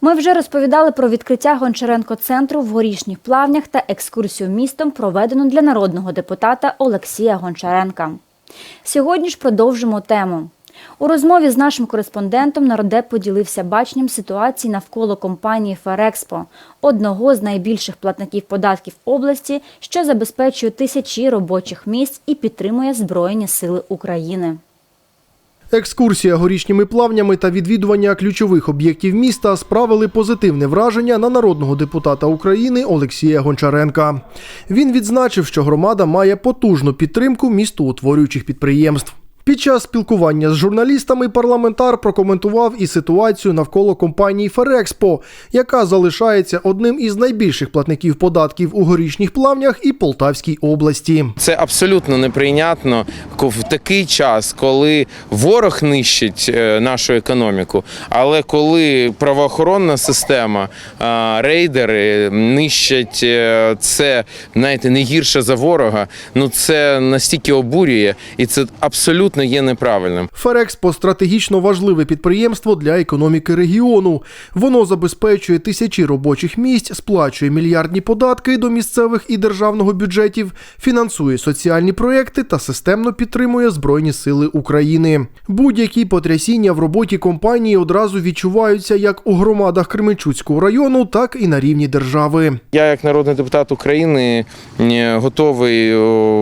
Ми вже розповідали про відкриття Гончаренко-центру в горішніх плавнях та екскурсію містом, проведену для народного депутата Олексія Гончаренка. Сьогодні ж продовжимо тему. У розмові з нашим кореспондентом нардеп поділився баченням ситуації навколо компанії Ферекспо, одного з найбільших платників податків області, що забезпечує тисячі робочих місць і підтримує Збройні Сили України. Екскурсія горішніми плавнями та відвідування ключових об'єктів міста справили позитивне враження на народного депутата України Олексія Гончаренка. Він відзначив, що громада має потужну підтримку містоутворюючих підприємств. Під час спілкування з журналістами парламентар прокоментував і ситуацію навколо компанії Ферекспо, яка залишається одним із найбільших платників податків у горішніх плавнях і Полтавській області. Це абсолютно неприйнятно в такий час, коли ворог нищить е, нашу економіку, але коли правоохоронна система, е, рейдери нищать е, це, знаєте, не гірше за ворога. Ну це настільки обурює, і це абсолютно є неправильним. Ферекспо стратегічно важливе підприємство для економіки регіону. Воно забезпечує тисячі робочих місць, сплачує мільярдні податки до місцевих і державного бюджетів, фінансує соціальні проекти та системно підтримує Збройні Сили України. Будь-які потрясіння в роботі компанії одразу відчуваються як у громадах Кременчуцького району, так і на рівні держави. Я, як народний депутат України, е, готовий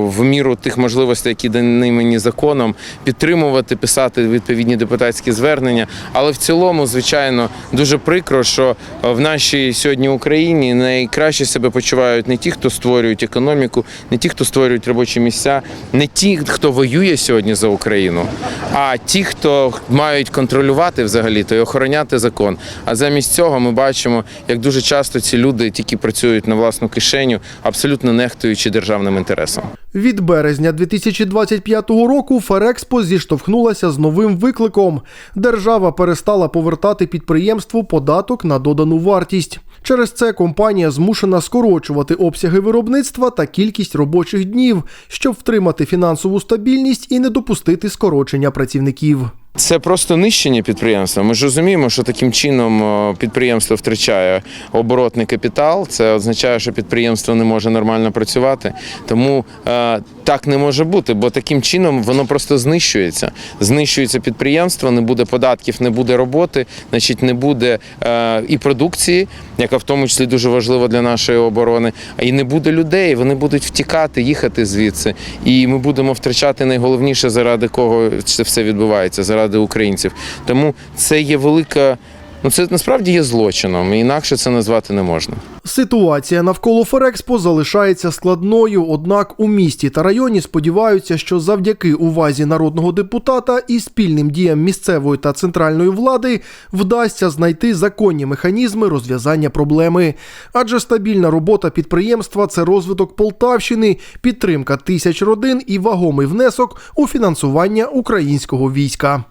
в міру тих можливостей, які дані мені законом, підтримувати, писати відповідні депутатські звернення. Але в цілому, звичайно, дуже прикро, що е, в нашій сьогодні Україні найкраще себе почувають не ті, хто створюють економіку, не ті, хто створюють робочі місця, не ті, хто воює сьогодні за Україну, а ті, хто мають контролювати взагалі то і охороняти закон. А замість цього ми бачимо, як дуже часто ці люди тільки працюють на власну кишеню, абсолютно нехтуючи державним інтересом. Від березня 2025 року Ферекспо зіштовхнулася з новим викликом. Держава перестала повертати підприємству податок на додану вартість. Через це компанія змушена скорочувати обсяги виробництва та кількість робочих днів, щоб втримати фінансову стабільність і не допустити скорочення працівників. Це просто нищення підприємства. Ми ж розуміємо, що таким чином підприємство втрачає оборотний капітал. Це означає, що підприємство не може нормально працювати. Тому е, так не може бути, бо таким чином воно просто знищується. Знищується підприємство, не буде податків, не буде роботи, значить, не буде е, і продукції, яка в тому числі дуже важлива для нашої оборони, а і не буде людей. Вони будуть втікати, їхати звідси. І ми будемо втрачати найголовніше, заради кого це все відбувається, заради українців. Тому це є велика. Ну, це насправді є злочином, інакше це назвати не можна. Ситуація навколо Ферекспо залишається складною, однак у місті та районі сподіваються, що завдяки увазі народного депутата і спільним діям місцевої та центральної влади вдасться знайти законні механізми розв'язання проблеми. Адже стабільна робота підприємства це розвиток Полтавщини, підтримка тисяч родин і вагомий внесок у фінансування українського війська.